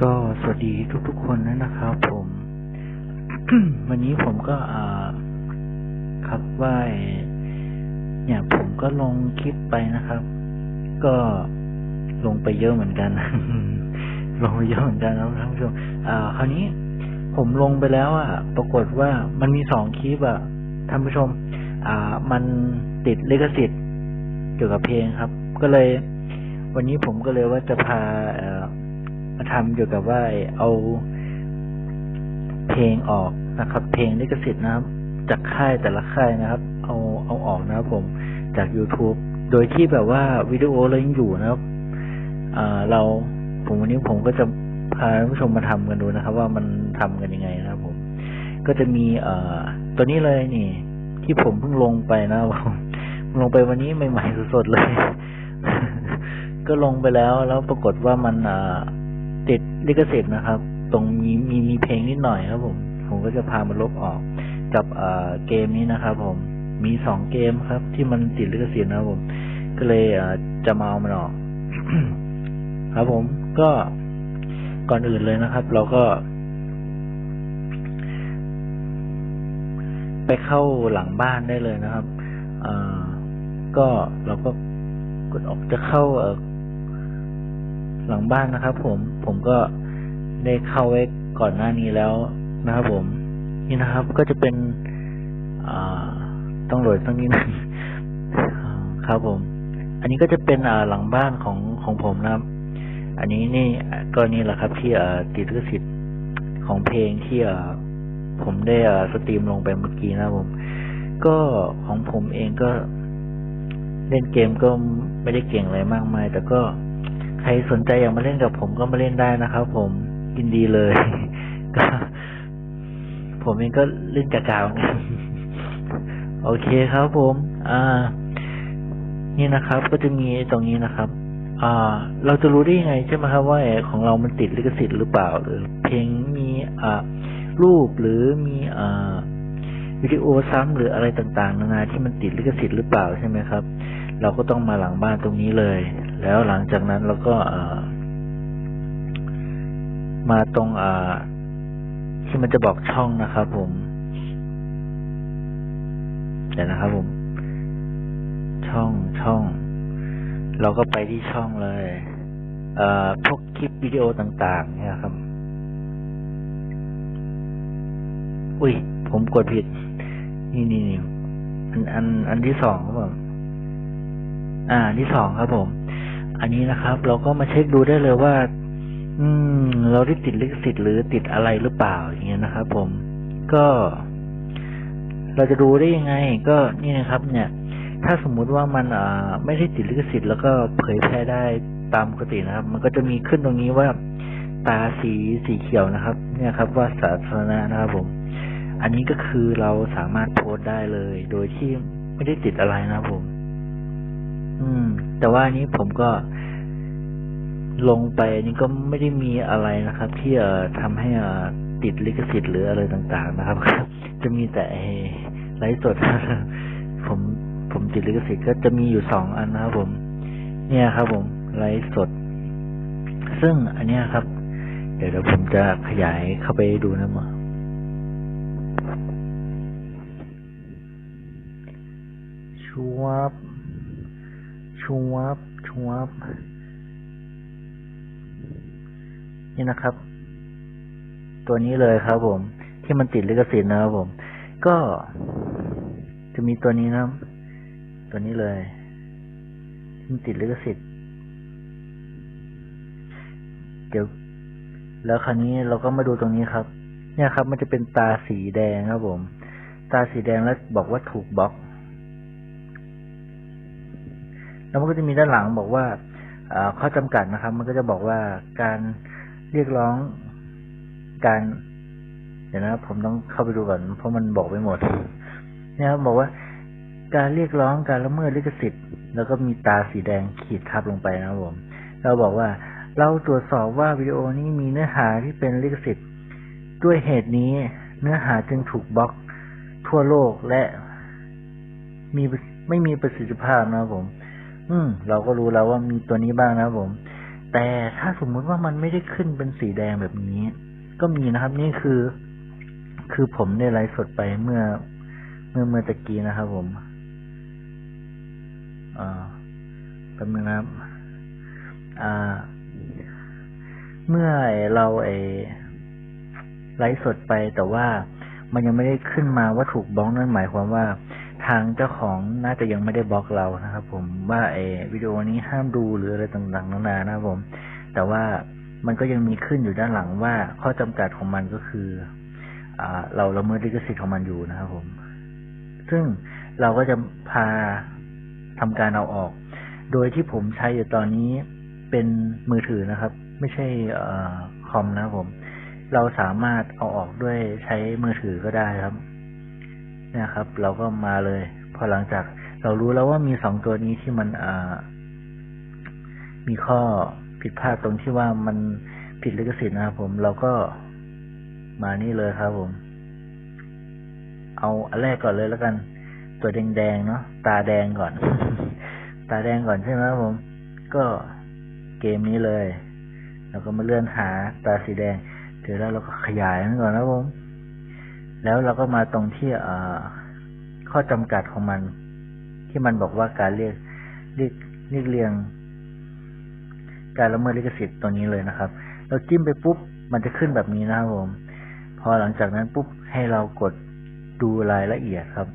ก็สวัสดีทุกๆคนนะครับผม วันนี้ผมก็อ่าครับว่าเนี่ยผมก็ลงคลิปไปนะครับ ก็ลงไปเยอะเหมือนกัน ลงไปเยอะเหมือนกันนะท่านผู้ชมอ่าคราวนี้ผมลงไปแล้วอะ ปรากฏว่ามันมีสองคลิปอะท่านผู้ชม อ่า มันติดลิขสิทธิ์เกี่ยวกับเพลงครับ ก็เลย วันนี้ผมก็เลยว่าจะพาเอ่อมา ทำเกี่ยวกับว่าเอาเพลงออกนะครับ เพลงลิขสิทธิ์นะครับ จากค่ายแต่ละค่ายนะครับ เอาเอาออกนะครับผมจาก YouTube โดยที่แบบว่าวิดีโอเรายังอยู่นะครับเราผมวันนี้ผมก็จะพาท่านผู้ชมมาทำกันดูนะครับ ว่ามันทำกันยังไงนะครับผม ก็จะมีเอ่อตัวนี้เลยนี่ ที่ผมเพิ่งลงไปนะครับผมลงไปวันนี้ใหม่ๆสดๆเลย ก็ลงไปแล้วแล้วปรากฏว่ามันอ่า ติดลิขสิทธิ์นะครับ ตรงมีมีมีเพลงนิดหน่อยครับผม ผมก็จะพามาลบออกกับเอ่อเกมนี้นะครับ ผมมีสองเกมครับ ที่มันติดลิขสิทธิ์นะครับผม ก็เลยเอ่อจะมาเอามันออก ครับผมก็ก่อนอื่นเลยนะครับ เราก็ ไปเข้าหลังบ้านได้เลยนะครับเอ่อก็เราก็กดออกจะเข้าเอ่อ หลังบ้านนะครับ ผมผมก็ได้เข้าไว้ก่อนหน้านี้แล้วนะครับผม นี่นะครับก็จะเป็นต้องโหลดตั้งนี้นะครับผม อันนี้ก็จะเป็นหลังบ้านของของผมนะครับ อันนี้นี่ก็นี่แหละครับ ที่ติดลิขสิทธิ์ของเพลงที่ผมได้สตรีมลงไปเมื่อกี้นะครับผม ก็ของผมเองก็เล่นเกมก็ไม่ได้เก่งอะไรมากมาย แต่ก็ ใครสนใจอยากมาเล่นกับผมก็มาเล่นได้นะครับผมยินดีเลยก็ผมเองก็เล่นกากาวกันโอเคครับผม อ่า นี่นะครับ ก็จะมีตรงนี้นะครับ อ่า เราจะรู้ได้ยังไงใช่ไหมครับว่าเอ่อของเรามันติดลิขสิทธิ์หรือเปล่า หรือเพลงมีอ่ารูปหรือมีอ่าวิดีโอซ้ำหรืออะไรต่างๆ นานาที่มันติดลิขสิทธิ์หรือเปล่าใช่ไหมครับ เราก็ต้องมาหลังบ้านตรงนี้เลย แล้วหลังจากนั้นเราก็มาตรงที่มันจะบอกช่องนะครับผมเดี๋ยวนะครับผม ช่องช่อง เราก็ไปที่ช่องเลยเอ่อพวกคลิปวิดีโอต่าง ๆ เนี่ยครับ อุ้ย ผมกดผิด นี่นี่นี่อันอันอันที่สองครับผม อ่าที่สองครับผม อันนี้นะครับ เราก็มาเช็คดูได้เลยว่า อืม เราได้ติดลิขสิทธิ์หรือติดอะไรหรือเปล่าอย่างเงี้ยนะครับ ผมก็ เราจะดูได้ยังไง ก็นี่นะครับ เนี่ย ถ้าสมมุติว่ามันอ่าไม่ได้ติดลิขสิทธิ์แล้วก็เผยแพร่ได้ตามปกตินะครับ มันก็จะมีขึ้นตรงนี้ว่า ตาสีสีเขียวนะครับ เนี่ยครับ ว่าสาธารณะนะครับ ผม อันนี้ก็คือเราสามารถโพสต์ได้เลย โดยที่ไม่ได้ติดอะไรนะครับผม อืม แต่ว่านี้ผมก็ลงไปนนี้ก็ไม่ได้มีอะไรนะครับ ที่เอ่อทำให้เอ่อติดลิขสิทธิ์หรืออะไรต่าง ๆ นะครับ จะมีแต่ไลฟ์สดผมผมติดลิขสิทธิ์ก็จะมีอยู่สองอันนะครับผม เนี่ยครับ ผมไลฟ์สด ซึ่งอันเนี้ยครับ เดี๋ยวเดี๋ยวผมจะขยายเข้าไปดูนะมาชวบ ชวับชวับนี่นะครับ ตัวนี้เลยครับผม ที่มันติดลิขสิทธิ์นะครับผม ก็จะมีตัวนี้นะ ตัวนี้เลยที่มันติดลิขสิทธิ์เดี๋ยวแล้วคราวนี้เราก็มาดูตรงนี้ครับ เนี่ยครับ มันจะเป็นตาสีแดงครับผม ตาสีแดงแล้วบอกว่าถูกบล็อก แล้วมันก็จะมีด้านหลังบอกว่าข้อจำกัดนะครับ มันก็จะบอกว่าการเรียกร้องการเดี๋ยวนะผมต้องเข้าไปดูก่อนเพราะมันบอกไปหมดนี่ยครับบอกว่าการเรียกร้องการละเมิดลิขสิทธิ์ แล้วก็มีตาสีแดงขีดทับลงไปนะครับผมเราบอกว่าเราตรวจสอบว่าวิดีโอนี้มีเนื้อหาที่เป็นลิขสิทธิ์ ด้วยเหตุนี้เนื้อหาจึงถูกบล็อกทั่วโลกและมีไม่มีประสิทธิภาพนะครับผม อืม เราก็รู้แล้วว่ามีตัวนี้บ้างนะผม แต่ถ้าสมมุติว่ามันไม่ได้ขึ้นเป็นสีแดงแบบนี้ ก็มีนะครับนี่คือ คือผมได้ไลฟ์สดไปเมื่อ เมื่อเมื่อตะกี้นะครับผมอ่าแป๊บนึงนะครับ อ่า เมื่อเราไอไลฟ์สดไปแต่ว่ามันยังไม่ได้ขึ้นมาว่าถูกบล็อกนั่นหมายความว่า ทางเจ้าของน่าจะยังไม่ได้บล็อกเรานะครับ ผมว่าไอวิดีโอนี้ห้ามดูหรืออะไรต่างๆนานานะครับผม แต่ว่ามันก็ยังมีขึ้นอยู่ด้านหลังว่าข้อจำกัดของมันก็คืออเราละเมิดลิขสิทธิ์ของมันอยู่นะครับผม ซึ่งเราก็จะพาทำการเอาออก โดยที่ผมใช้อยู่ตอนนี้เป็นมือถือนะครับ ไม่ใช่อคอมนะครับผม เราสามารถเอาออกด้วยใช้มือถือก็ได้ครับ นี่ยครับ เราก็มาเลย พอหลังจากเรารู้แล้วว่ามีสองตัวนี้ที่มันมีข้อผิดพลาดตรงที่ว่ามันผิดลิขสิทธิ์นะครับผมเราก็มานี่เลยครับผม เอาอันแรกก่อนเลยแล้วกัน ตัวแดงๆเนาะตาแดงก่อน ตาแดงก่อนใช่ไหมครับผม ก็เกมนี้เลยแล้วก็มาเลื่อนหาตาสีแดงเสร็จแล้วเราก็ขยายมันก่อนนะครับผม แล้วเราก็มาตรงที่อข้อจำกัดของมัน ที่มันบอกว่าการเรียกเรียกเรียกเรียง การละเมิดลิขสิทธิ์ตัวนี้เลยนะครับ เราจิ้มไปปุ๊บมันจะขึ้นแบบนี้นะครับผม พอหลังจากนั้นปุ๊บให้เรากดดูรายละเอียดครับ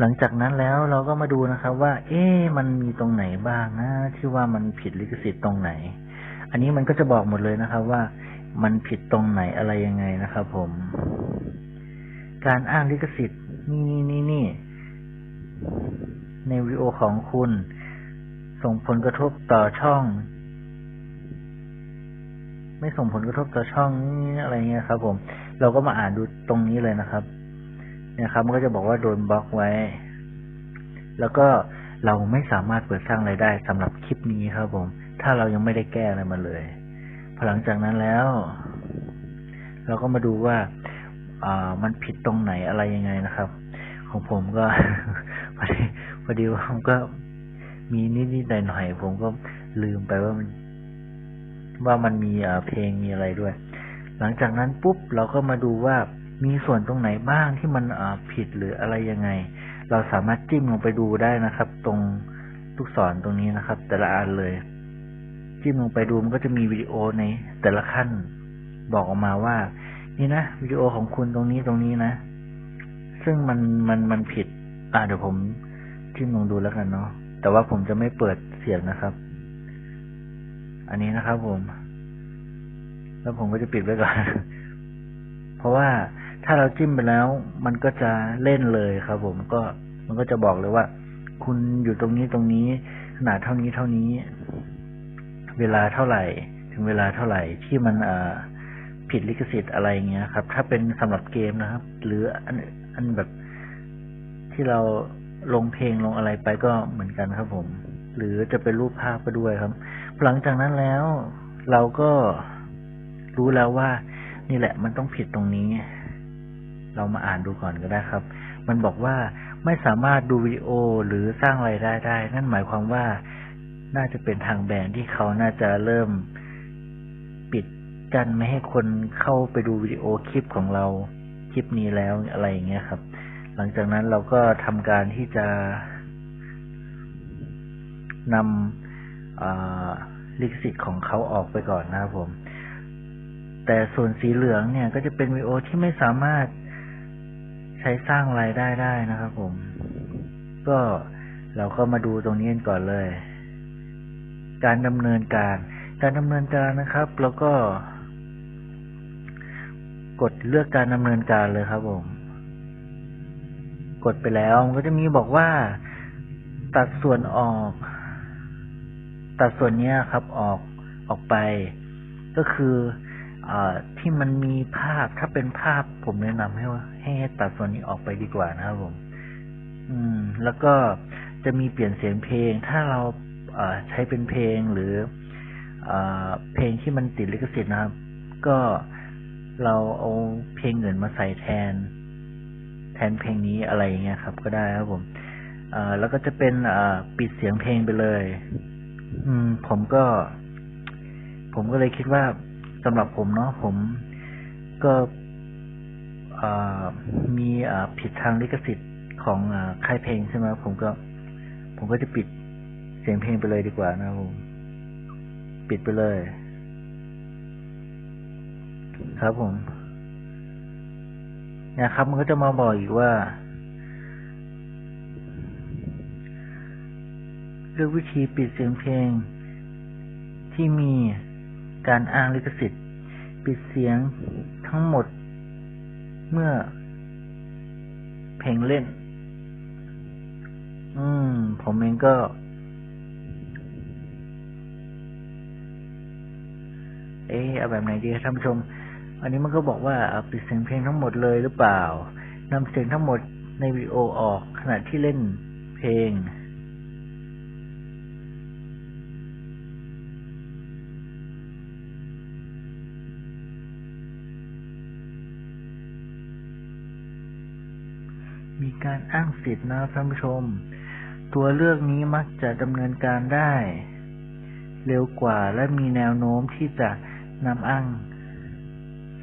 หลังจากนั้นแล้วเราก็มาดูนะครับ ว่า เอ๊ะมันมีตรงไหนบ้างนะที่ว่ามันผิดลิขสิทธิ์ตรงไหน อันนี้มันก็จะบอกหมดเลยนะครับ ว่ามันผิดตรงไหนอะไรยังไงนะครับ ผม การอ้างลิขสิทธิ์นี่นี่นี่นี่ในวิดีโอของคุณ ส่งผลกระทบต่อช่อง ไม่ส่งผลกระทบต่อช่องนี่อะไรเงี้ยครับ ผม เราก็มาอ่านดูตรงนี้เลยนะครับเนี่ยครับ มันก็จะบอกว่าโดนบล็อกไว้ แล้วก็เราไม่สามารถเปิดสร้างรายได้สำหรับคลิปนี้ครับผม ถ้าเรายังไม่ได้แก้อะไรมาเลยพอหลังจากนั้นแล้ว เราก็มาดูว่าอ่ามันผิดตรงไหนอะไรยังไงนะครับ ของผมก็พอดีพอดีว่าผมก็มีนิดๆหน่อยๆผมก็ลืมไปว่ามัน ว่ามันมีเพลงมีอะไรด้วย หลังจากนั้นปุ๊บเราก็มาดูว่ามีส่วนตรงไหนบ้างที่มันผิดหรืออะไรยังไง เราสามารถจิ้มลงไปดูได้นะครับ ตรงลูกศรตรงนี้นะครับ แต่ละอันเลย จิ้มลงไปดูมันก็จะมีวิดีโอในแต่ละขั้นบอกออกมาว่า นี่นะวิดีโอของคุณตรงนี้ตรงนี้นะ ซึ่งมันมันมันผิด อ่าเดี๋ยวผมจิ้มลองดูแล้วกันเนาะแต่ว่าผมจะไม่เปิดเสียงนะครับ อันนี้นะครับผม แล้วผมก็จะปิดไว้ก่อน เพราะว่าถ้าเราจิ้มไปแล้ว มันก็จะเล่นเลยครับ ผมก็มันก็จะบอกเลยว่า คุณอยู่ตรงนี้ตรงนี้ขนาดเท่านี้เท่านี้ เวลาเท่าไหร่ ถึงเวลาเท่าไหร่ที่มันผิดลิขสิทธิ์อะไรเงี้ยครับ ถ้าเป็นสำหรับเกมนะครับ หรืออันอันแบบที่เราลงเพลงลงอะไรไปก็เหมือนกันครับผม หรือจะเป็นรูปภาพก็ด้วยครับ หลังจากนั้นแล้วเราก็รู้แล้วว่า นี่แหละมันต้องผิดตรงนี้ เรามาอ่านดูก่อนก็ได้ครับ มันบอกว่าไม่สามารถดูวิดีโอหรือสร้างรายได้ได้ นั่นหมายความว่า น่าจะเป็นทางแบรนด์ที่เขาน่าจะเริ่มปิดกั้นไม่ให้คนเข้าไปดูวิดีโอคลิปของเราคลิปนี้แล้วอะไรอย่างเงี้ยครับ หลังจากนั้นเราก็ทำการที่จะนำลิขสิทธิ์ของเขาออกไปก่อนนะครับผม แต่ส่วนสีเหลืองเนี่ย ก็จะเป็นวิดีโอที่ไม่สามารถใช้สร้างรายได้ได้นะครับผม ก็เราก็มาดูตรงนี้กันก่อนเลย การดำเนินการ การดำเนินการนะครับ แล้วก็ กดเลือกการดำเนินการเลยครับผมกดไปแล้วมันก็จะมีบอกว่า ตัดส่วนออก ตัดส่วนเนี้ยครับออกออกไป ก็คืออที่มันมีภาพถ้าเป็นภาพผมแนะนำให้ว่าให้ตัดส่วนนี้ออกไปดีกว่านะครับผม อืม แล้วก็จะมีเปลี่ยนเสียงเพลง ถ้าเรา ใช้เป็นเพลงหรืออเพลงที่มันติดลิขสิทธิ์นะครับ ก็เราเอาเพลงอื่นมาใส่แทน แทนเพลงนี้อะไรอย่างเงี้ยครับ ก็ได้ครับผมแล้วก็จะเป็นปิดเสียงเพลงไปเลย อืม ผมก็ ผมก็เลยคิดว่าสำหรับผมเนาะผมก็มีผิดทางลิขสิทธิ์ของอค่ายเพลงใช่ไหมผมก็ ผมก็จะปิด เสียงเพลงไปเลยดีกว่านะครับผมปิดไปเลย ครับผมนี่ยครับ มันก็จะมาบอกอีกว่า เลือกวิธีปิดเสียงเพลง ที่มีการอ้างลิขสิทธิ์ ปิดเสียงทั้งหมด เมื่อ เพลงเล่น อืม ผมเองก็ เอ๊ะเอาแบบไหนดีครับท่านผู้ชม อันนี้มันก็บอกว่าปิดเสียงเพลงทั้งหมดเลยหรือเปล่านำเสียงทั้งหมดในวิดีโอออกขณะที่เล่นเพลงมีการอ้างสิทธิ์นะท่านผู้ชม ตัวเลือกนี้มักจะดำเนินการได้ เร็วกว่าและมีแนวโน้มที่จะ นำอ้าง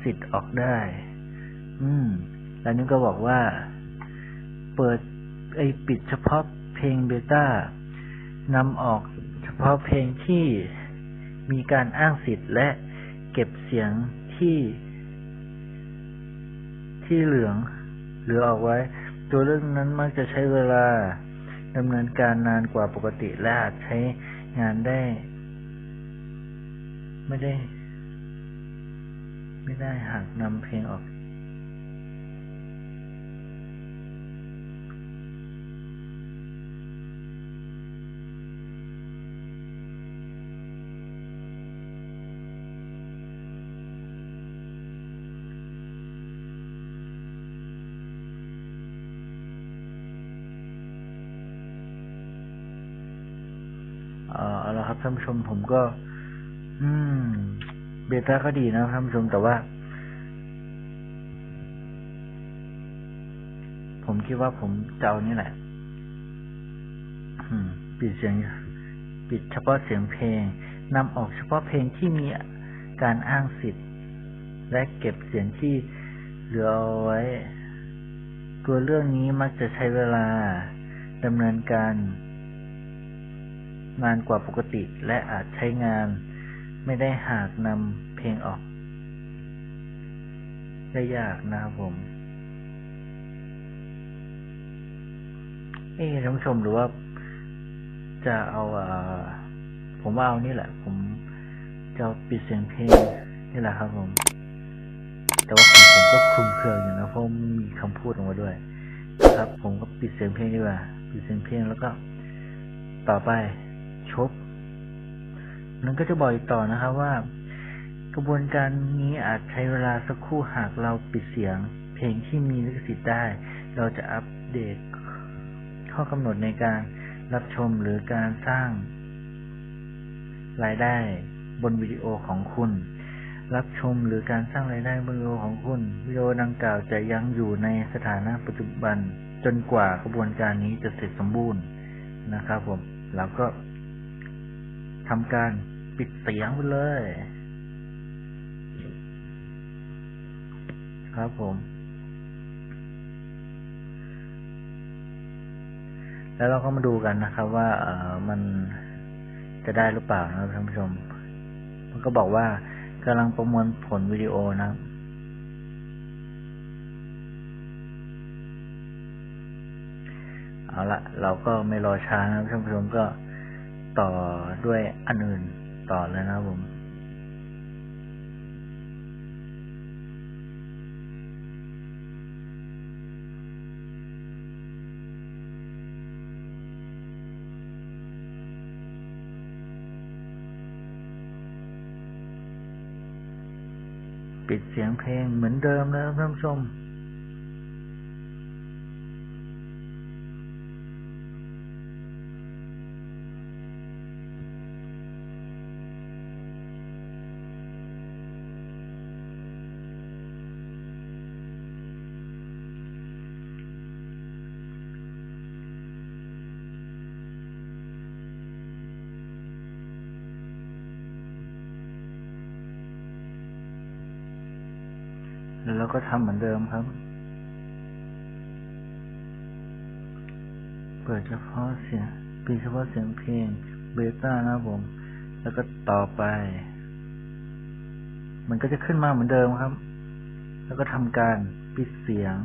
สิทธิ์ออกได้ อืม แล้วนี่ก็บอกว่า เปิดไอปิดเฉพาะเพลงเบต้านำออกเฉพาะเพลงที่มีการอ้างสิทธิ์และเก็บเสียงที่ ที่เหลือง เหลือออกไว้ ตัวเรื่องนั้นมักจะใช้เวลาดำเนินการนานกว่าปกติและอาจใช้งานได้ ไม่ได้ ไม่ได้หากนำเพลงออกเอ่อเอาละครับท่านผู้ชมผมก็อืม เบต้าก็ดีนะครับท่านผู้ชมแต่ว่า ผมคิดว่าผมจะเอานี่แหละปิดเสียง ปิดเฉพาะเสียงเพลงนำออกเฉพาะเพลงที่มีการอ้างสิทธิ์ และเก็บเสียงที่เหลือเอาไว้ ตัวเรื่องนี้มักจะใช้เวลาดำเนินการนานกว่าปกติและอาจใช้งาน ไม่ได้หากนำเพลงออกได้ยากนะครับผม เอ๊ท่านผู้ชมหรือว่าจะเอาอผมว่าเอานี่แหละ ผมจะปิดเสียงเพลงนี่แหละครับผม แต่ว่าของผมก็คลุมเครืออยู่นะเพราะมีคำพูดออกมาด้วยนะครับ ผมก็ปิดเสียงเพลงดีกว่าปิดเสียงเพลงแล้วก็ ต่อไปชบ นั้นก็จะบอกอีกต่อนะครับว่า กระบวนการนี้อาจใช้เวลาสักครู่หากเราปิดเสียง เพลงที่มีลิขสิทธิ์ได้ เราจะอัปเดตข้อกำหนดในการรับชมหรือการสร้าง รายได้บนวิดีโอของคุณ รับชมหรือการสร้างรายได้บนวิดีโอของคุณ วิดีโอดังกล่าวจะยังอยู่ในสถานะปัจจุบันจนกว่ากระบวนการนี้จะเสร็จสมบูรณ์นะครับผมเราก็ทำการ ปิดเสียงไปเลย ครับผม แล้วเราก็มาดูกันนะครับ ว่าเออมันจะได้หรือเปล่านะครับท่านผู้ชม มันก็บอกว่ากำลังประมวลผลวิดีโอนะครับเอาละเราก็ไม่รอช้านะครับท่านผู้ชมก็ต่อด้วยอันอื่น ต่อเลยนะครับผมปิดเสียงเพลงเหมือนเดิมนะครับท่านผู้ชม ทำเหมือนเดิมครับ เปิดเฉพาะเสียงปิดเฉพาะเสียงเพลงเบต้านะครับผม แล้วก็ต่อไป มันก็จะขึ้นมาเหมือนเดิมครับ แล้วก็ทำการปิดเสียง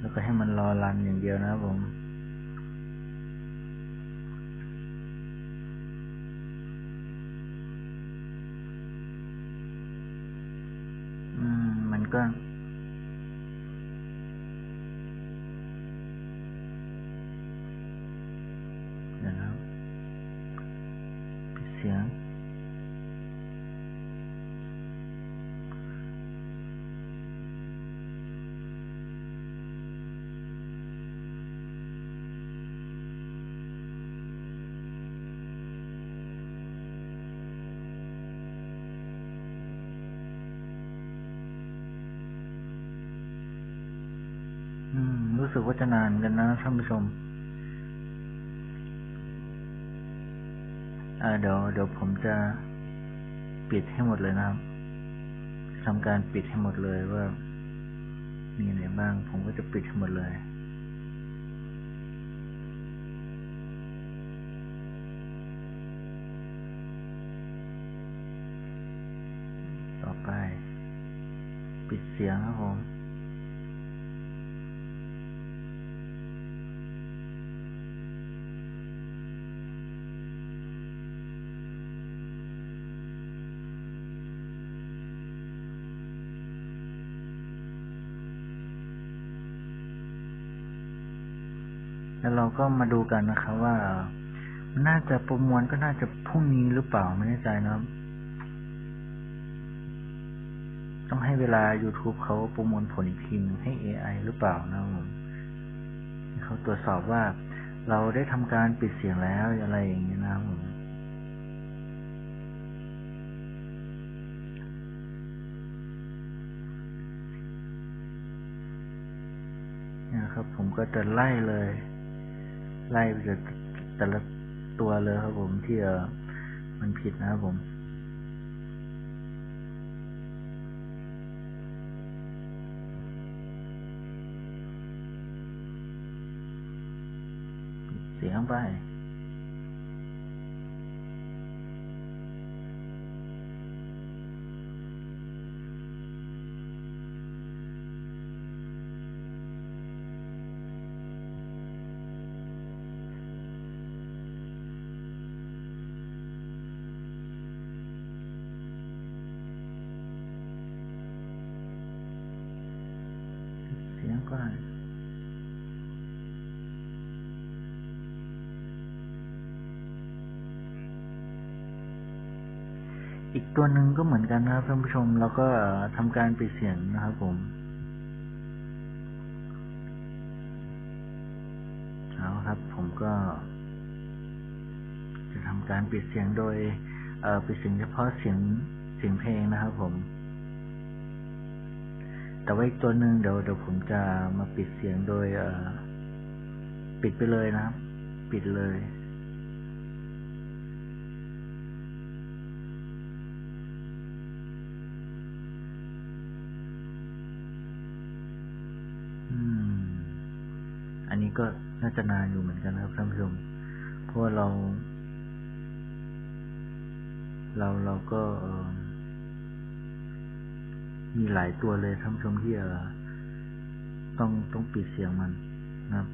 แล้วก็ให้มันรอรันอย่างเดียวนะครับผม อื ม รู้สึกว่าจะนานกันนะท่านผู้ชมเดี๋ยวเดี๋ยวผมจะปิดให้หมดเลยนะครับทำการปิดให้หมดเลยว่า มีอะไรบ้าง ผมก็จะปิดให้หมดเลยต่อไป ปิดเสียงครับผม แล้วเราก็มาดูกันนะครับว่าน่าจะประมวลก็น่าจะพรุ่งนี้หรือเปล่าไม่แน่ใจนะครับ ต้องให้เวลา YouTube เขาประมวลผลอีกทีหนึงให้ AI หรือเปล่านะผมเขาตรวจสอบว่าเราได้ทำการปิดเสียงแล้วอะไรอย่างนี้นะผมนี่ยครับผมก็จะไล่เลย ไล่ไปจากแต่ละตัวเลยครับผมที่เออมันผิดนะครับผมเสียงไป อีกตัวหนึ่งก็เหมือนกันนะครับท่านผู้ชม แล้วก็ทำการปิดเสียงนะครับผมเอาครับ ผมก็ จะทำการปิดเสียงโดยเปิดเสียงเฉพาะเสียงเสียงเพลงนะครับผม แต่ว่าอีกตัวหนึ่งเดี๋ยวเดี๋ยวผมจะมาปิดเสียงโดยปิดไปเลยนะครับ ปิดเลย ก็น่าจะนานอยู่เหมือนกันนะครับท่านผู้ชม เพราะว่าเรา เราเราก็มีหลายตัวเลยท่านผู้ชมที่เออต้องต้องปิดเสียงมันนะครับ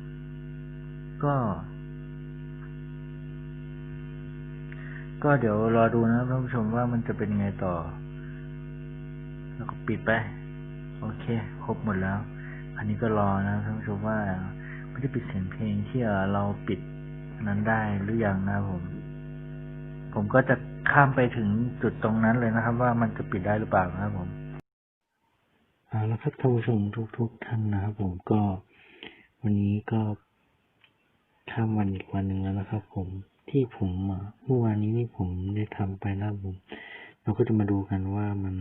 ก็ ก็เดี๋ยวรอดูนะครับท่านผู้ชมว่ามันจะเป็นยังไงต่อ แล้วก็ปิดไป โอเค ครบหมดแล้ว อันนี้ก็รอนะท่านผู้ชมว่า ไมันจะปิดเสียงเพลงที่เราปิดนั้นได้หรือยังนะผม ผมก็จะข้ามไปถึงจุดตรงนั้นเลยนะครับ ว่ามันจะปิดได้หรือเปล่านะครับผมเอาละครับท่านผู้ชมทุก ๆ ท่านนะครับผมก็ วันนี้ก็ข้ามวันอีกวันหนึ่งแล้วนะครับ ผมที่ผมเมื่อวานนี้นี่ผมได้ทำไปนะครับผม เราก็จะมาดูกันว่ามัน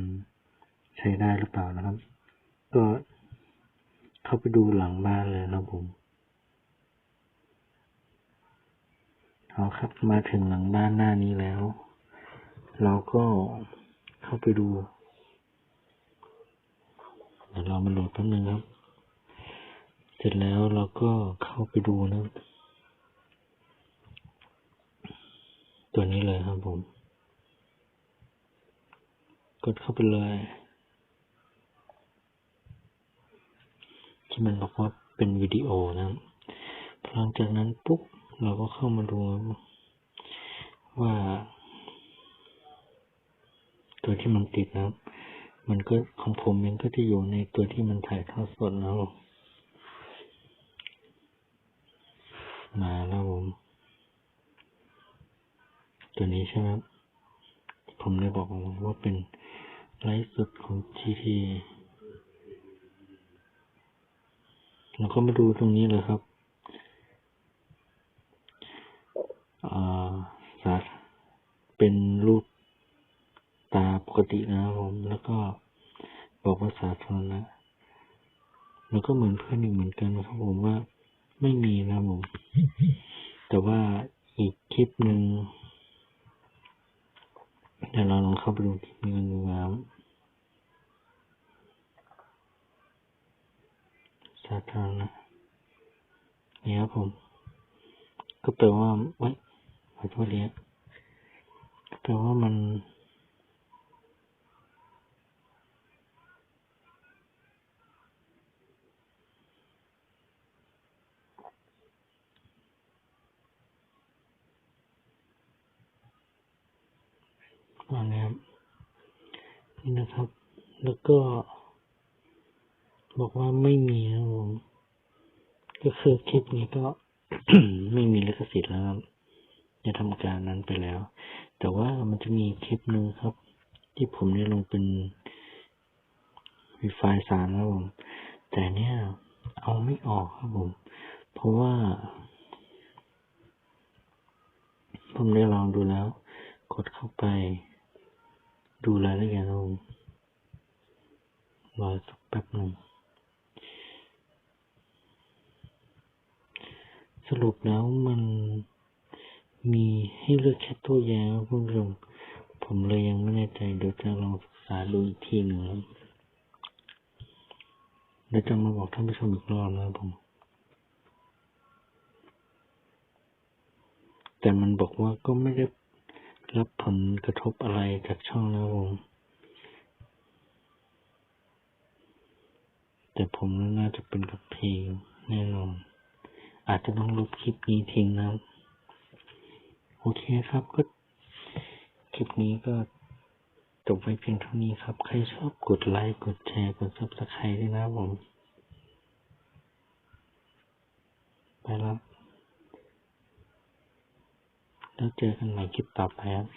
ใช้ได้หรือเปล่านะครับ ก็เข้าไปดูหลังบ้านเลยนะครับผม เอาครับมาถึงหลังบ้านหน้านี้แล้ว เราก็เข้าไปดูเดี๋ยวเรามาโหลดแป๊บนึงครับ เสร็จแล้วเราก็เข้าไปดูนะตัวนี้เลยครับผม กดเข้าไปเลย ที่มันบอกว่าเป็นวิดีโอนะหลังจากนั้นปุ๊บ เราก็เข้ามาดูว่าตัวที่มันติดนะครับ มันก็ของผมมันก็จะอยู่ในตัวที่มันถ่ายทอดสดนะครับมาแล้วผม ตัวนี้ใช่ไหมผมได้บอกว่าเป็นไลฟ์สดของ GT เราก็มาดูตรงนี้เลยครับ อ่าสัตว์เป็นรูปตาปกตินะครับผม แล้ว ก็บอกว่าสาธารณะแล้วก็เหมือนเพื่อนอีกเหมือนกันนะครับผมว่าไม่มีนะผม แต่ว่าอีกคลิปหนึ่งเดี๋ยวเราลองเข้าไปดูคลิปนี้กันดูครับสาธารณะนี่ครับผม ก็แปลว่าไว้ยขอโทษเรียก็แปลว่ามัน อันนี้ครับ นี่นะครับ แล้วก็ บอกว่าไม่มีนะครับผมก็คือคลิปนี้ก็ไม่มีลิขสิทธิ์แล้วครับจะทำการนั้นไปแล้ว แต่ว่ามันจะมีคลิปหนึ่งครับ ที่ผมได้ลงเป็นวีไฟล์สามนะครับผม แต่เนี่ย เอาไม่ออกครับผม เพราะว่า ผมได้ลองดูแล้ว กดเข้าไป ดูรายละเอียดครับผมรอสักแป๊บหนึ่ง สรุปแล้วมันมีให้เลือกแค่ตัวแยงครับคุณผู้ชมผมเลยยังไม่แน่ใจเดี๋ยวจะลองศึกษาดูอีกทีหนึ่งครับเดี๋ยวจะมาบอกท่านผู้ชมอีกรอบนะครับผม แต่มันบอกว่าก็ไม่ได้ รับผลกระทบอะไรจากช่องนะครับผมแต่ผมน่าจะเป็นกับเพลงแน่นอน อาจจะต้องลบคลิปนี้ทิ้งนะโอเคครับก็คลิปนี้ก็จบไว้เพียงเท่านี้ครับ ใครชอบกดไลค์กดแชร์กดซับสไครต์ด้วยนะผม ไปแล้ว แล้วเจอกันใหม่คลิปต่อไปครับ